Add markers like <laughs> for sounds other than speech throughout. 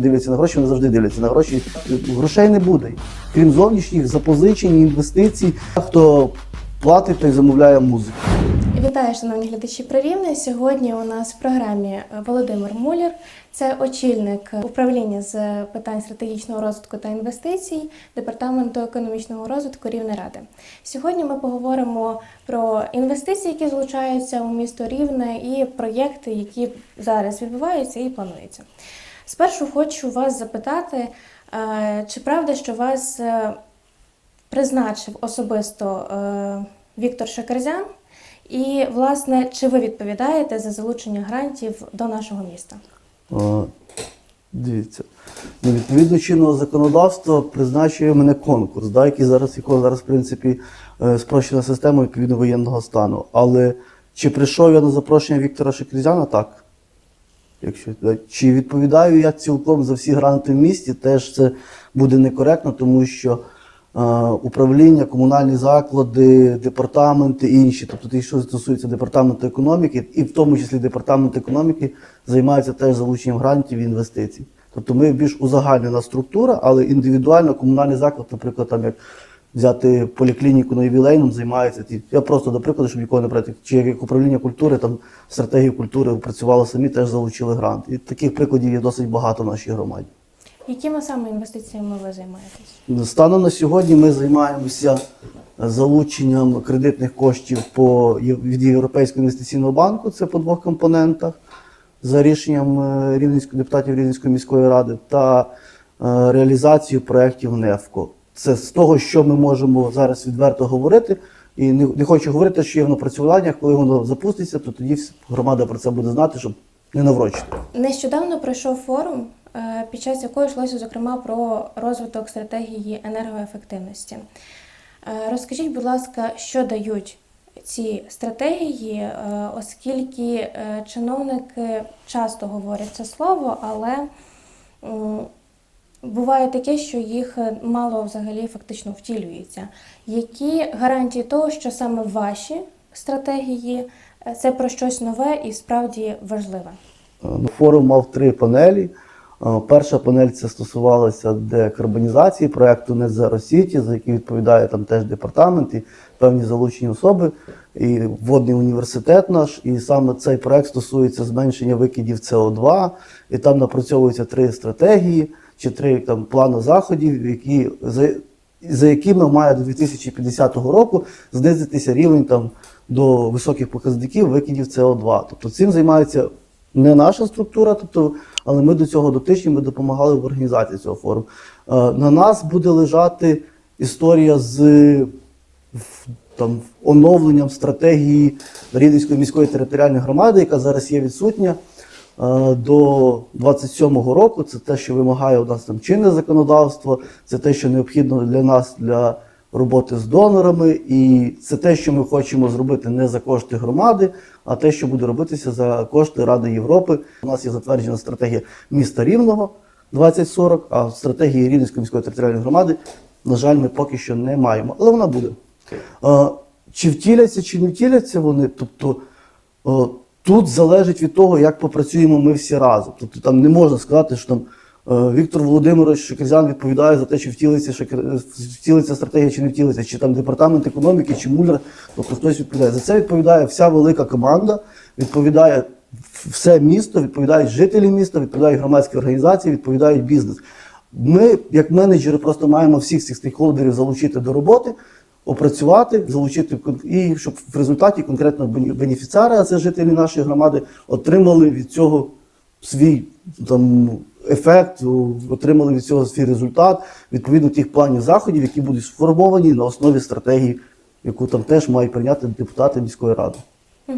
тільки дивляться на гроші, вони завжди дивляться на гроші. Грошей не буде. Крім зовнішніх запозичень, інвестицій, хто платить, той замовляє музику. Вітаю, шановні глядачі Прирівне. Сьогодні у нас в програмі Володимир Муляр, це очільник управління з питань стратегічного розвитку та інвестицій департаменту економічного розвитку Рівнеради. Сьогодні ми поговоримо про інвестиції, які залучаються у місто Рівне, і проєкти, які зараз відбуваються і плануються. Спершу хочу вас запитати, е, чи правда, що вас е, призначив особисто е, Віктор Шакерзян? І, власне, чи ви відповідаєте за залучення грантів до нашого міста? О, Дивіться, ну, відповідно чинного законодавства призначує мене конкурс, да, який зараз, якого зараз, в принципі, спрощена система відповідно воєнного стану. Але чи прийшов я на запрошення Віктора Шекрізяна? Так. Якщо. Чи відповідаю я цілком за всі гранти в місті, теж це буде некоректно, тому що е, управління, комунальні заклади, департаменти і інші, тобто ті, що стосується департаменту економіки, і в тому числі департамент економіки займаються теж залученням грантів і інвестицій. Тобто ми більш узагальнена структура, але індивідуально комунальний заклад, наприклад, там як взяти поліклініку на ювілейному, займається. Я просто до прикладу, щоб нікого не брати, чи як управління культури, там стратегію культури працювало самі, теж залучили грант. І таких прикладів є досить багато в нашій громаді. Якими саме інвестиціями ви займаєтесь? Станом на сьогодні ми займаємося залученням кредитних коштів по, від Європейського інвестиційного банку, це по двох компонентах, за рішенням е, Рівненської депутатів Рівненської міської ради, та е, реалізацію проєктів НЕФКО. Це з того, що ми можемо зараз відверто говорити. І не, не хочу говорити, що є в напрацюваннях, коли воно запуститься, то тоді громада про це буде знати, щоб не наврочити. Нещодавно пройшов форум, е, під час якого йшлося зокрема про розвиток стратегії енергоефективності. Е, Розкажіть, будь ласка, що дають ці стратегії, е, оскільки чиновники часто говорять це слово, але буває таке, що їх е, мало взагалі фактично втілюється. Які гарантії того, що саме ваші стратегії е, це про щось нове і справді важливе? Е, Форум мав три панелі. Перша панель це стосувалася декарбонізації проекту Net Zero City, за який відповідає там теж департамент і певні залучені особи, і водний університет наш. І саме цей проект стосується зменшення викидів СО2, і там напрацьовуються три стратегії чи три там плани заходів, які за, за якими має до 2050 року знизитися рівень там до високих показників викидів СО2. Тобто цим займається не наша структура, тобто, але ми до цього дотичні, ми допомагали в організації цього форуму. Е, На нас буде лежати історія з там, оновленням стратегії Рівненської міської територіальної громади, яка зараз є відсутня. До 27-го року це те, що вимагає у нас там чинне законодавство, це те, що необхідно для нас для роботи з донорами, і це те, що ми хочемо зробити не за кошти громади, а те, що буде робитися за кошти Ради Європи. У нас є затверджена стратегія міста Рівного 2040, а в стратегії Рівненської міської територіальної громади, на жаль, ми поки що не маємо, але вона буде. Чи втіляться, чи не втіляться вони? Тобто тут залежить від того, як попрацюємо ми всі разом. Тобто там не можна сказати, що там е, Віктор Володимирович Шекерзян відповідає за те, чи втілиться, Шекер- втілиться стратегія, чи не втілиться, чи там департамент економіки, чи Муляр. Тобто хтось відповідає. За це відповідає вся велика команда, відповідає все місто, відповідають жителі міста, відповідають громадські організації, відповідають бізнес. Ми, як менеджери, просто маємо всіх цих стейкхолдерів залучити до роботи, опрацювати, залучити і щоб в результаті конкретно бенефіціари, а це жителі нашої громади, отримали від цього свій там ефект, отримали від цього свій результат, відповідно тих планів заходів, які будуть сформовані на основі стратегії, яку там теж мають прийняти депутати міської ради. Е,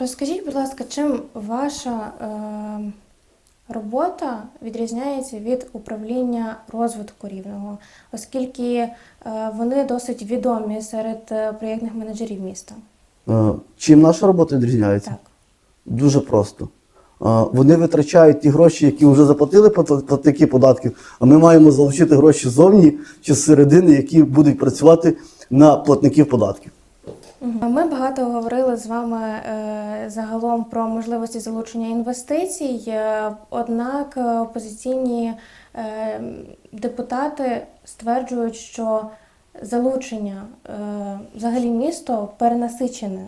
Розкажіть, будь ласка, чим ваша е, робота відрізняється від управління розвитку рівного, оскільки е, вони досить відомі серед е, проєктних менеджерів міста? Е, Чим наша робота відрізняється? Так. Дуже просто. Вони витрачають ті гроші, які вже заплатили плат- платники податків, а ми маємо залучити гроші ззовні чи з середини, які будуть працювати на платників податків. Ми багато говорили з вами е, загалом про можливості залучення інвестицій. е, Однак е, опозиційні депутати стверджують, що залучення взагалі місто перенасичене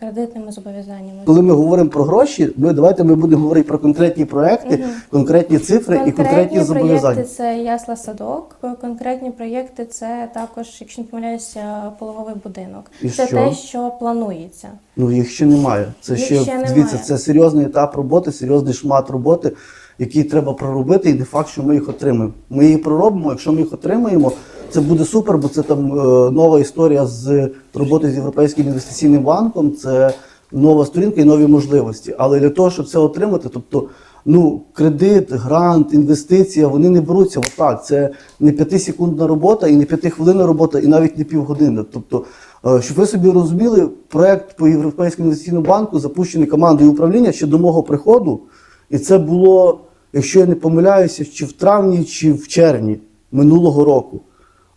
кредитними зобов'язаннями. Коли ми говоримо про гроші, ми давайте ми будемо говорити про конкретні проекти, Мгм. конкретні цифри і конкретні зобов'язання. проєкти це ясла садок, конкретні проєкти це також, якщо не помиляюся, пологовий будинок. І це що? те, що планується. Ну їх ще немає. Це Їх ще, ще немає. дивіться, це серйозний етап роботи, серйозний шмат роботи, який треба проробити, і не факт, що ми їх отримаємо. Ми їх проробимо. Якщо ми їх отримаємо, це буде супер, бо це там е, нова історія з роботи з Європейським інвестиційним банком. Це нова сторінка і нові можливості. Але для того, щоб це отримати, тобто. Ну, кредит, грант, інвестиція, вони не беруться отак. Це не п'ятисекундна робота, і не п'ятихвилинна робота, і навіть не півгодини. Тобто, е, щоб ви собі розуміли, проект по Європейському інвестиційному банку запущений командою управління ще до мого приходу. І це було, якщо я не помиляюся, чи в травні, чи в червні минулого року.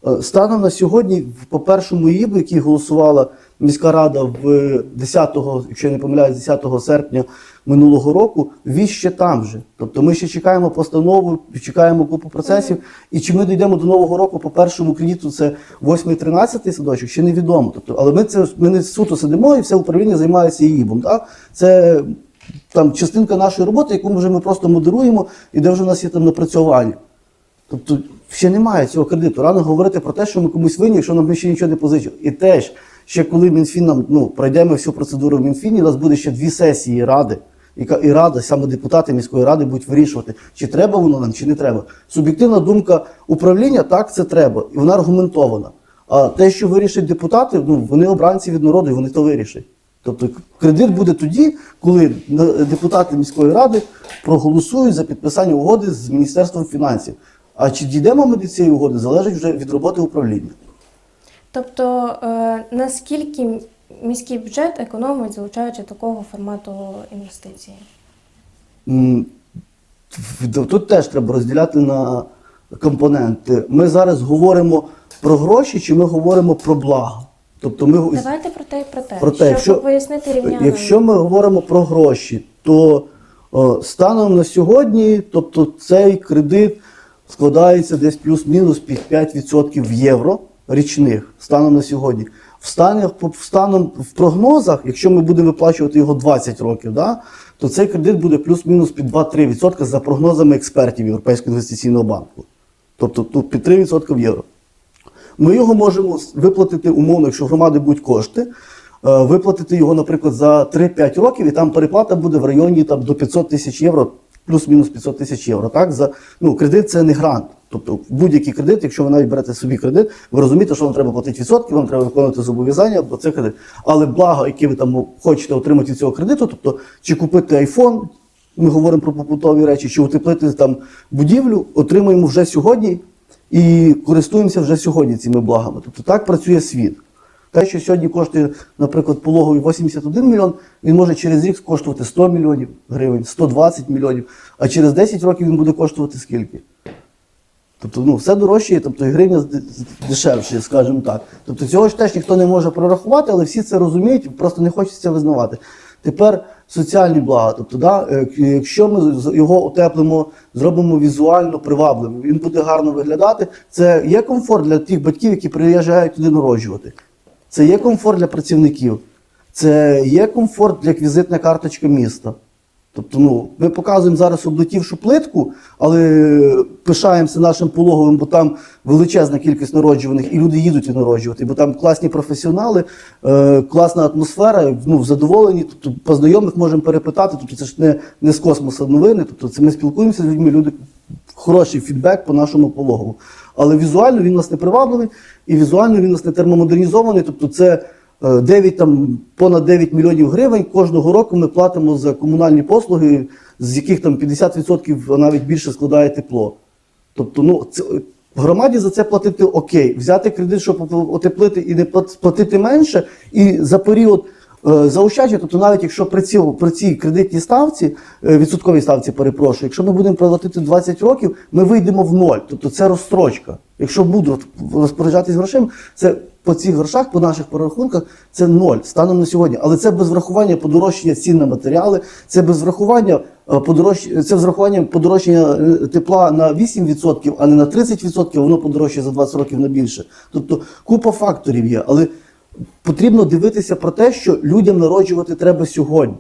Е, Станом на сьогодні, по першому ІБ, який голосувала міська рада в 10, якщо я не помиляюсь, 10 серпня минулого року, він ще там же. Тобто ми ще чекаємо постанову, чекаємо купу процесів. І чи ми дійдемо до нового року по першому кредиту, це 8-13 садочок, ще невідомо. Тобто, але ми це ми не суто сидимо і все управління займається ІБом. Так? Це там частинка нашої роботи, яку ми вже ми просто модеруємо, і де вже у нас є там напрацювання. Тобто ще немає цього кредиту. Рано говорити про те, що ми комусь винні, якщо нам ще нічого не позичили. І теж, ще коли Мінфін нам ну, пройдемо всю процедуру в Мінфіні, у нас буде ще дві сесії ради. І рада, саме депутати міської ради будуть вирішувати, чи треба воно нам, чи не треба. Суб'єктивна думка управління, так, це треба, і вона аргументована. А те, що вирішать депутати, ну вони обранці від народу, і вони то вирішать. Тобто кредит буде тоді, коли депутати міської ради проголосують за підписання угоди з Міністерством фінансів. А чи дійдемо ми до цієї угоди, залежить вже від роботи управління. Тобто, е, наскільки міський бюджет економить, залучаючи такого формату інвестиції? М, Тут теж треба розділяти на компоненти. Ми зараз говоримо про гроші, чи ми говоримо про благо? Тобто ми Давайте про те і про те, Про те, щоб якщо- пояснити рівнянам. Якщо ми говоримо про гроші, то о, станом на сьогодні, тобто цей кредит складається десь плюс-мінус під 5% в євро річних станом на сьогодні. В станах, станом в прогнозах, якщо ми будемо виплачувати його 20 років, да, то цей кредит буде плюс-мінус під 2-3% за прогнозами експертів Європейського інвестиційного банку. Тобто тут під 3% в євро. Ми його можемо виплатити умовно, якщо громади будуть кошти, е, виплатити його, наприклад, за 3-5 років, і там переплата буде в районі там, до 500 тисяч євро, плюс-мінус 500 тисяч євро. Так? За, ну, кредит це не грант. Тобто будь-який кредит, якщо ви навіть берете собі кредит, ви розумієте, що вам треба платити відсотки, вам треба виконувати зобов'язання, бо це кредит. Але благо, яке ви там хочете отримати від цього кредиту, тобто чи купити айфон, ми говоримо про побутові речі, чи утеплити там будівлю, отримуємо вже сьогодні і користуємося вже сьогодні цими благами. Тобто так працює світ. Те, що сьогодні коштує, наприклад, пологовий 81 мільйон, він може через рік коштувати 100 мільйонів гривень, 120 мільйонів, а через 10 років він буде коштувати скільки? Тобто, ну, все дорожче, тобто і гривня дешевше, скажімо так. Тобто цього ж теж ніхто не може прорахувати, але всі це розуміють, просто не хочеться визнавати. Тепер соціальні блага. Тобто, да, е, якщо ми його утеплимо, зробимо візуально привабливим, він буде гарно виглядати. Це є комфорт для тих батьків, які приїжджають туди народжувати. Це є комфорт для працівників, це є комфорт як візитна карточка міста. Тобто, ну, ми показуємо зараз облетівшу плитку, але пишаємося нашим пологовим, бо там величезна кількість народжуваних, і люди їдуть і народжувати, бо там класні професіонали, е, класна атмосфера, ну, задоволені. Тобто, по знайомих можемо перепитати. Тобто, це ж не, не з космосу новини. Тобто, це ми спілкуємося з людьми, люди хороший фідбек по нашому пологову. Але візуально він нас не привабливий, і візуально він нас не термомодернізований. Тобто, це е, 9, там, понад 9 мільйонів гривень кожного року ми платимо за комунальні послуги, з яких там 50%, навіть більше складає тепло. Тобто, ну, це, громаді за це платити окей. Взяти кредит, щоб отеплити і не платити менше, і за період е, заощадження, тобто навіть якщо при, цій, при цій кредитній ставці, е, відсотковій ставці, перепрошую, якщо ми будемо платити 20 років, ми вийдемо в ноль. Тобто це розстрочка. Якщо мудро розпоряджатись грошима, це по цих грошах, по наших перерахунках, це ноль станом на сьогодні. Але це без врахування подорожчання цін на матеріали, це без врахування е, подорож... це з врахуванням подорожчання е, тепла на 8%, а не на 30%, воно подорожчає за 20 років на більше. Тобто купа факторів є, але потрібно дивитися про те, що людям народжувати треба сьогодні.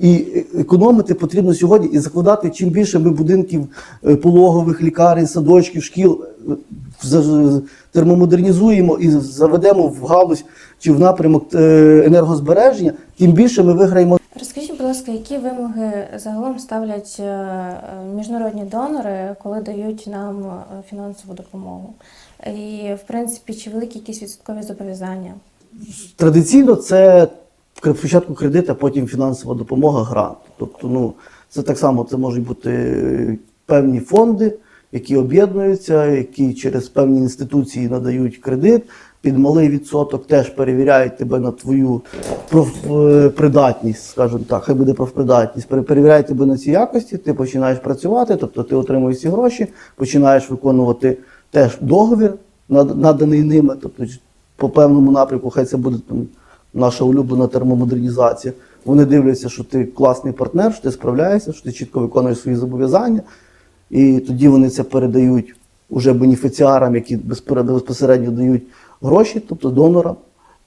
І економити потрібно сьогодні і закладати чим більше ми будинків е, пологових, лікарень, садочків, шкіл е, термомодернізуємо і заведемо в галузь чи в напрямок е, енергозбереження, тим більше ми виграємо Розкажіть, будь ласка, які вимоги загалом ставлять міжнародні донори, коли дають нам фінансову допомогу? І, в принципі, чи великі якісь відсоткові зобов'язання? Традиційно це спочатку кредит, а потім фінансова допомога, грант. Тобто, ну, це так само це можуть бути е, певні фонди, які об'єднуються, які через певні інституції надають кредит. Під малий відсоток теж перевіряють тебе на твою профпридатність, скажімо так, хай буде профпридатність. Пере- Перевіряють тебе на ці якості, ти починаєш працювати, тобто ти отримуєш ці гроші, починаєш виконувати теж договір, над- наданий ними, тобто по певному напрямку, хай це буде там наша улюблена термомодернізація. Вони дивляться, що ти класний партнер, що ти справляєшся, що ти чітко виконуєш свої зобов'язання, і тоді вони це передають уже бенефіціарам, які безпосередньо дають гроші, тобто донорам.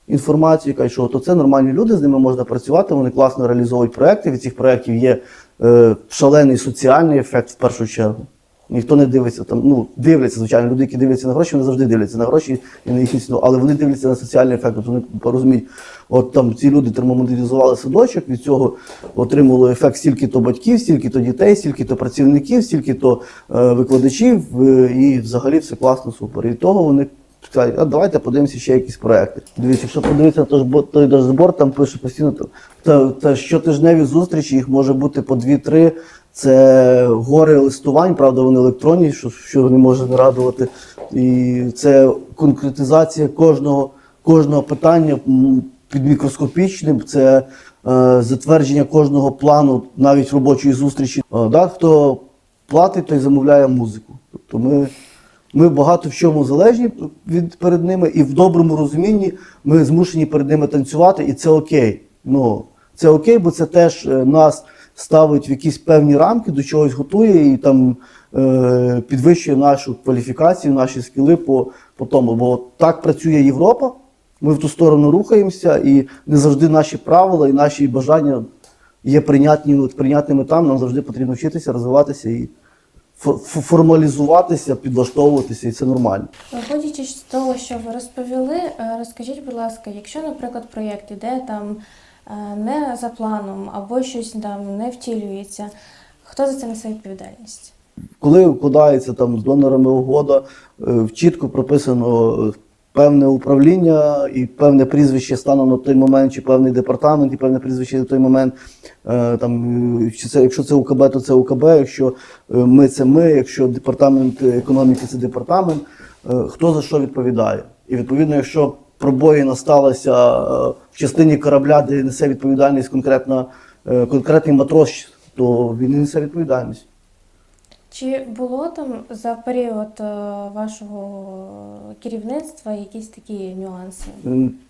Інформацію, кажуть, що то це нормальні люди, з ними можна працювати, вони класно реалізовують проекти. Від цих проєктів є е, шалений соціальний ефект в першу чергу. Ніхто не дивиться там, ну дивляться, звичайно, люди, які дивляться на гроші, вони завжди дивляться на гроші і на їхню ціну, але вони дивляться на соціальний ефект. Тобто вони розуміють, от там ці люди термомодернізували садочок, від цього отримали ефект стільки-то батьків, стільки-то дітей, стільки-то працівників, стільки-то е, викладачів, е, і взагалі все класно, супер. І того вони кажуть, а давайте подивимося ще якісь проекти. Дивіться, якщо подивитися на той дашборд, там пише постійно та, та щотижневі зустрічі, їх може бути по 2-3. Це гори листувань, правда, вони електронні, що, що не може не радувати. І це конкретизація кожного, кожного питання під мікроскопічним, це е, затвердження кожного плану, навіть робочої зустрічі. Е, да, хто платить, той замовляє музику. Тобто ми, ми багато в чому залежні від перед ними, і в доброму розумінні ми змушені перед ними танцювати, і це окей. Ну, це окей, бо це теж е, нас ставить в якісь певні рамки, до чогось готує і там е, підвищує нашу кваліфікацію, наші скіли по, по тому. Бо так працює Європа, ми в ту сторону рухаємося, і не завжди наші правила і наші бажання є прийнятні, прийнятними там. Нам завжди потрібно вчитися, розвиватися і формалізуватися, підлаштовуватися, і це нормально. Виходячи з того, що ви розповіли, е, розкажіть, будь ласка, якщо, наприклад, проєкт іде там не за планом або щось там не втілюється, хто за це несе відповідальність? Коли укладається там з донорами угода, е, чітко прописано е, певне управління і певне прізвище станом на той момент, чи певний департамент, і певне прізвище на той момент. Е, Там, е, чи це, якщо це УКБ, то це укб, якщо е, ми це ми, якщо департамент економіки це департамент, е, хто за що відповідає. І відповідно, якщо пробоїна сталася е, в частині корабля, де несе відповідальність конкретно, е, конкретний матрос, то він і несе відповідальність. Чи було там за період е, вашого керівництва якісь такі нюанси?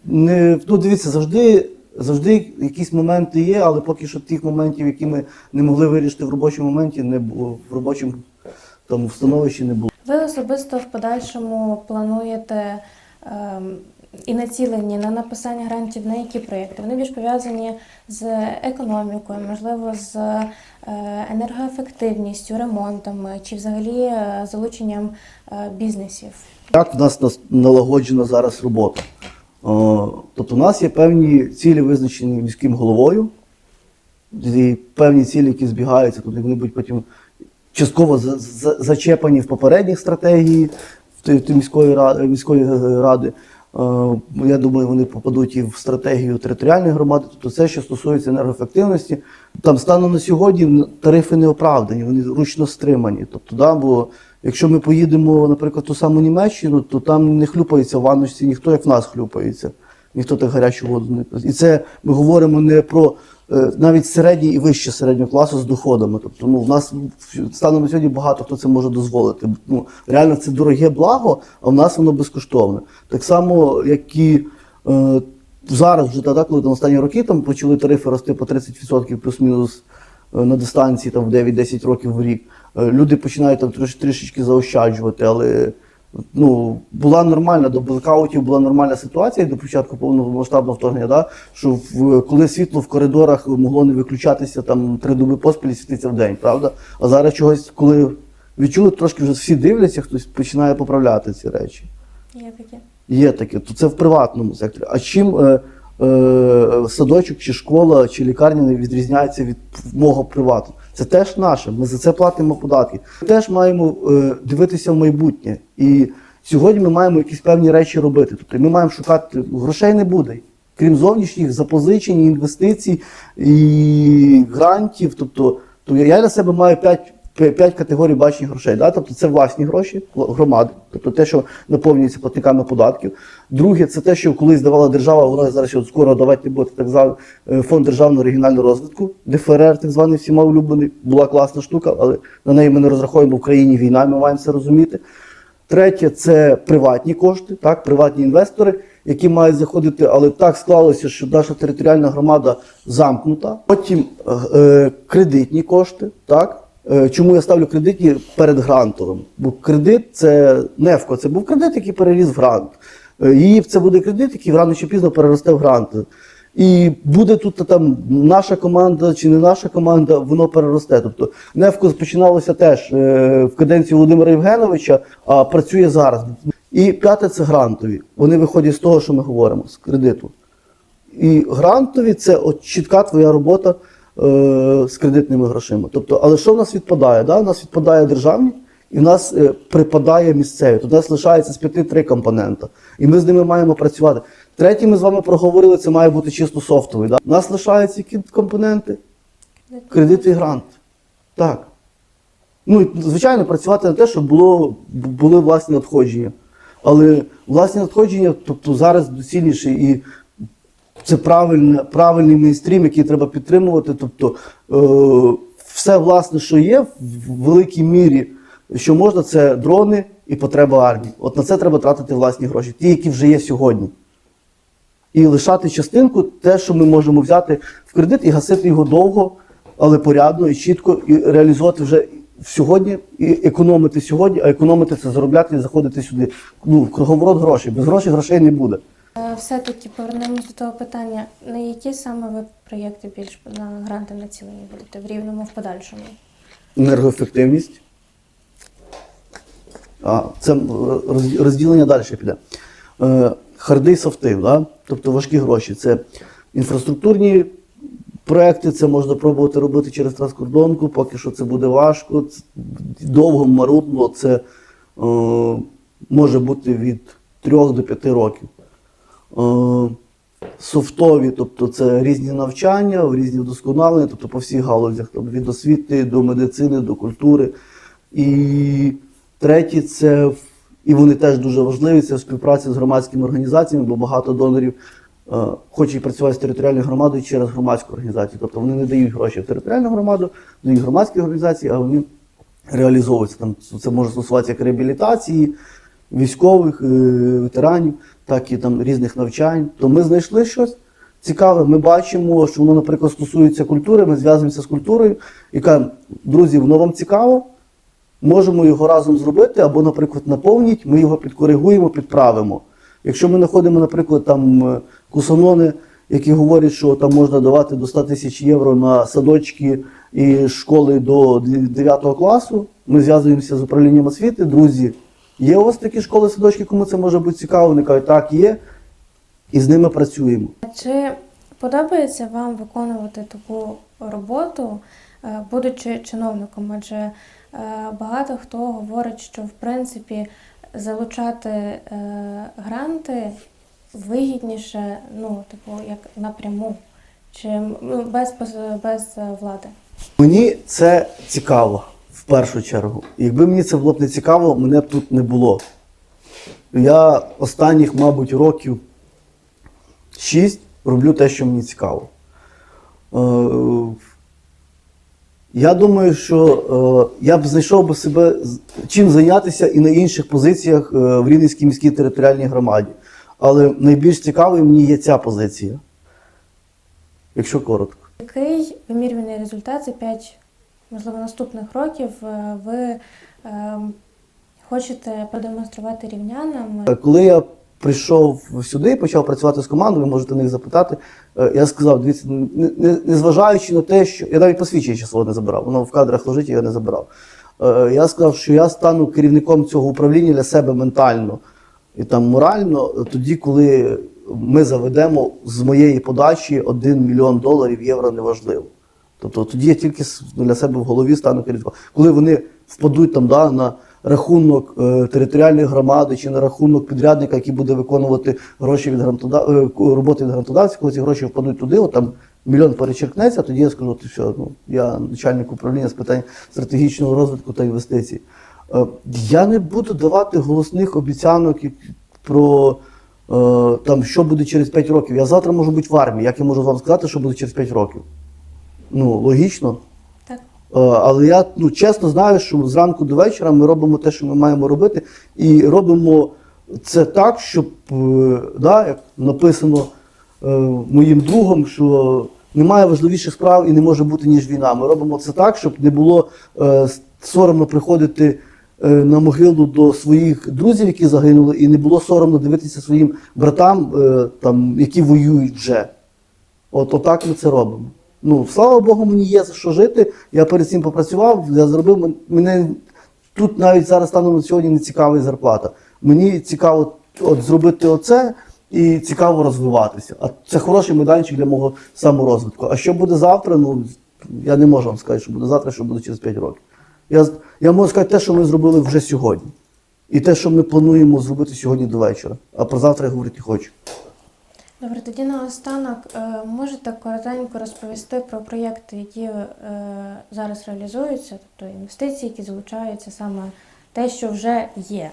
Не, ну, дивіться, завжди, завжди якісь моменти є, але поки що тих моментів, які ми не могли вирішити в робочому моменті, не було в робочому там становищі не було. Ви особисто в подальшому плануєте ем, і націлені на написання грантів на які проєкти? Вони більш пов'язані з економікою, можливо, з е, енергоефективністю, ремонтами чи взагалі е, залученням е, бізнесів. Як в нас налагоджена зараз робота? Тобто, у нас є певні цілі, визначені міським головою, і певні цілі, які збігаються, тобто вони будуть потім частково за- за- зачепані в попередніх стратегії в міської ради, е, Я думаю, вони попадуть і в стратегію територіальної громади. Тобто, все, що стосується енергоефективності, там станом на сьогодні тарифи не оправдані, вони ручно стримані. Тобто, да, бо якщо ми поїдемо, наприклад, ту саму Німеччину, то там не хлюпається в ванночці ніхто, як в нас хлюпається. Ніхто так гарячу воду не І це ми говоримо не про навіть середній і вище середнього класу з доходами. Тобто, ну, в нас станом на сьогодні багато хто це може дозволити. Ну, реально це дороге благо, а в нас воно безкоштовне. Так само, як і е, зараз, вже так, коли там останні роки там почали тарифи рости по 30% плюс-мінус е, на дистанції там, в 9-10 років в рік. Е, Люди починають там трош, трішечки заощаджувати, але ну, була нормальна до блекаутів, була нормальна ситуація до початку повномасштабного вторгнення, да? що в, коли світло в коридорах могло не виключатися там три доби поспіль світиться в день, правда? А зараз чогось, коли відчули, трошки вже всі дивляться, хтось починає поправляти ці речі. Є таке. Є таке, то це в приватному секторі. А чим е, е, садочок, чи школа, чи лікарня не відрізняється від мого привату? Це теж наше. Ми за це платимо податки. Ми теж маємо е, дивитися в майбутнє. І сьогодні ми маємо якісь певні речі робити. Тобто ми маємо шукати грошей не буде. Крім зовнішніх запозичень, інвестицій і грантів. Тобто, то я для себе маю п'ять п'я- п'ять категорій бачення грошей. Да? Тобто це власні гроші громади, тобто те, що наповнюється платниками податків. Друге, це те, що колись давала держава, воно зараз от скоро давати буде так званий е, фонд державного регіонального розвитку, ДФРР, так званий всіма улюблений. Була класна штука, але на неї ми не розраховуємо в Україні війна, ми маємо це розуміти. Третє це приватні кошти, так, приватні інвестори, які мають заходити, але так склалося, що наша територіальна громада замкнута. Потім е, е, кредитні кошти, так. Е, Чому я ставлю кредитні перед грантовим? Бо кредит це нефко, це був кредит, який переріс в грант. Е, І це буде кредит, який рано чи пізно переросте в грант. І буде тут там наша команда чи не наша команда, воно переросте. Тобто Невко починалося теж е, в каденції Володимира Євгеновича, а працює зараз. І п'яте це грантові. Вони виходять з того, що ми говоримо, з кредиту. І грантові це от чітка твоя робота е, з кредитними грошима. Тобто, але що в нас відпадає? Да? У нас відпадає державні, і в нас е, припадає місцеві. Тобто у нас лишається з п'яти три компонента. І ми з ними маємо працювати. Третій ми з вами проговорили, це має бути чисто софтовий. Да? У нас лишаються які компоненти? Кредит і грант. Так. Ну, і, звичайно, працювати на те, щоб було, були власні надходження. Але власні надходження, тобто зараз доцільніше і це правильне, правильний мейнстрім, який треба підтримувати. Тобто е, все власне, що є в великій мірі, що можна, це дрони і потреба армії. От на це треба тратити власні гроші, ті, які вже є сьогодні. І лишати частинку, те, що ми можемо взяти в кредит і гасити його довго, але порядно і чітко, і реалізувати вже сьогодні, і економити сьогодні, а економити це заробляти і заходити сюди. Ну, круговорот грошей. Без грошей грошей не буде. Е, Все-таки повернемось до того питання, на які саме ви проєкти більш на гранти націлені будете в рівному в подальшому? енергоефективність. А, це розділення далі піде. Е, харди софти, да? тобто важкі гроші. Це інфраструктурні проекти, це можна пробувати робити через транскордонку, поки що це буде важко, довго, марудно, це е, може бути від 3 до 5 років. Е, софтові, тобто це різні навчання, різні вдосконалення, тобто по всіх галузях, тобто від освіти до медицини, до культури. І третє, це і вони теж дуже важливі, це співпраця з громадськими організаціями, бо багато донорів е, хочуть працювати з територіальною громадою через громадську організацію. Тобто вони не дають гроші в територіальну громаду, дають громадські організації, а вони реалізовуються. Там це може стосуватися як реабілітації, військових, е, ветеранів, так і там різних навчань. То ми знайшли щось цікаве. Ми бачимо, що воно, наприклад, стосується культури. Ми зв'язуємося з культурою і кажемо, друзі, воно вам цікаво. Можемо його разом зробити, або, наприклад, наповніть, ми його підкоригуємо, підправимо. Якщо ми знаходимо, наприклад, там е, кусанони, які говорять, що там можна давати до 100 тисяч євро на садочки і школи до 9 класу, ми зв'язуємося з управлінням освіти. Друзі, є вас такі школи, садочки, кому це може бути цікаво? Вони кажуть, так, є, і з ними працюємо. Чи подобається вам виконувати таку роботу, е, будучи чиновником? Адже е, багато хто говорить, що в принципі залучати е, гранти вигідніше, ну, типу, як напряму, чим ну, без, без влади. Мені це цікаво в першу чергу. Якби мені це було б не цікаво, мене б тут не було. Я останніх, мабуть, років шість роблю те, що мені цікаво. Е, Я думаю, що е, я б знайшов би себе чим зайнятися і на інших позиціях е, в Рівненській міській територіальній громаді. Але найбільш цікавою мені є ця позиція, якщо коротко. Який вимірюваний результат за 5, можливо, наступних років е, ви е, хочете продемонструвати рівнянам? Е, Коли я прийшов сюди і почав працювати з командою, ви можете них запитати. е, Я сказав, дивіться, не- незважаючи на те, що я навіть посвідчення свого не забирав, воно в кадрах лежить, я не забирав. Я сказав, що я стану керівником цього управління для себе ментально і там морально, тоді, коли ми заведемо з моєї подачі 1 мільйон доларів євро неважливо. Тобто тоді я тільки для себе в голові стану керівником. Коли вони впадуть там да, на рахунок е, територіальної громади чи на рахунок підрядника, який буде виконувати гроші від грантода... е, роботи від грантодавців, коли ці гроші впадуть туди, от там мільйон перечеркнеться, тоді я скажу, ти все, ну, я начальник управління з питань стратегічного розвитку та інвестицій. Е, Я не буду давати голосних обіцянок про е, там, що буде через 5 років. Я завтра можу бути в армії. Як я можу вам сказати, що буде через 5 років? Ну, логічно. Так. Е, Але я ну, чесно знаю, що зранку до вечора ми робимо те, що ми маємо робити, і робимо це так, щоб, е, да, як написано е, моїм другом, що немає важливіших справ і не може бути, ніж війна. Ми робимо це так, щоб не було соромно приходити на могилу до своїх друзів, які загинули, і не було соромно дивитися своїм братам, там, які воюють вже. От отак ми це робимо. Ну, слава Богу, мені є за що жити. Я перед цим попрацював, я зробив мене тут навіть зараз станом на сьогодні не цікава зарплата. Мені цікаво от зробити оце і цікаво розвиватися. А це хороший майданчик для мого саморозвитку. А що буде завтра? Ну я не можу вам сказати, що буде завтра, що буде через 5 років. Я, я можу сказати те, що ми зробили вже сьогодні. І те, що ми плануємо зробити сьогодні до вечора. А про завтра я говорити хочу. Добре, тоді наостанок е, можете коротенько розповісти про проєкти, які е, зараз реалізуються, тобто інвестиції, які залучаються саме те, що вже є.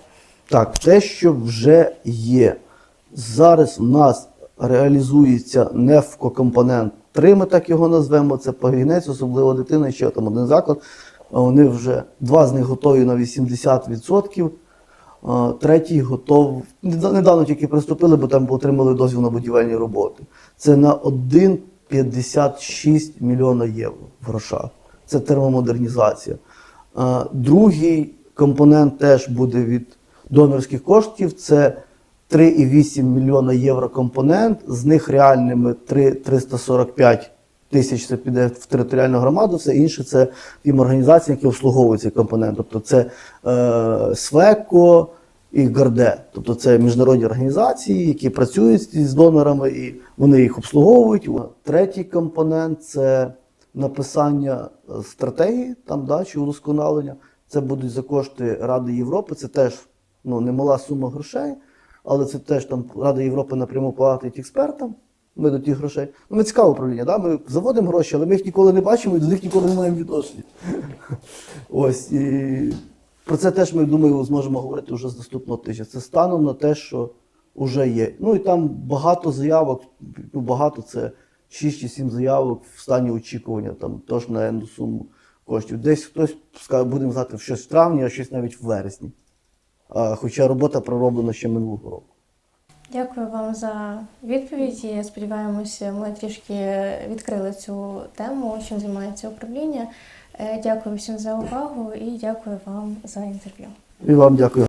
Так, те, що вже є. Зараз у нас реалізується нефкокомпонент 3, ми так його назвемо. Це погінець, особливо дитина, ще там один заклад. Вони вже два з них готові на 80%. Третій готов. Недавно тільки приступили, бо там отримали дозвіл на будівельні роботи. Це на 1,56 мільйона євро в грошах. Це термомодернізація. Другий компонент теж буде від донорських коштів. Це 3,8 мільйона євро компонент. З них реальними 3, 345 тисяч це піде в територіальну громаду, все інше це тим організаціям, які обслуговують цей компонент. Тобто це е, СВЕКО і ГАРДЕ. Тобто це міжнародні організації, які працюють з донорами і вони їх обслуговують. Третій компонент це написання е, стратегії там, да, чи удосконалення. Це будуть за кошти Ради Європи. Це теж ну, немала сума грошей, але це теж там Рада Європи напряму платить експертам. Ми до тих грошей. Ну, ми цікаве управління, да? ми заводимо гроші, але ми їх ніколи не бачимо і до них ніколи не маємо відношення. <laughs> Ось і про це теж ми думаю, зможемо говорити вже з наступного тижня. Це станом на те, що вже є. Ну і там багато заявок, ну багато це 6 чи 7 заявок в стані очікування, там теж на енну суму коштів. Десь хтось скаже, будемо знати щось в травні, а щось навіть в вересні. А, хоча робота пророблена ще минулого року. Дякую вам за відповіді. Сподіваємося, ми трішки відкрили цю тему, чим займається управління. Е, Дякую всім за увагу і дякую вам за інтерв'ю. І вам дякую.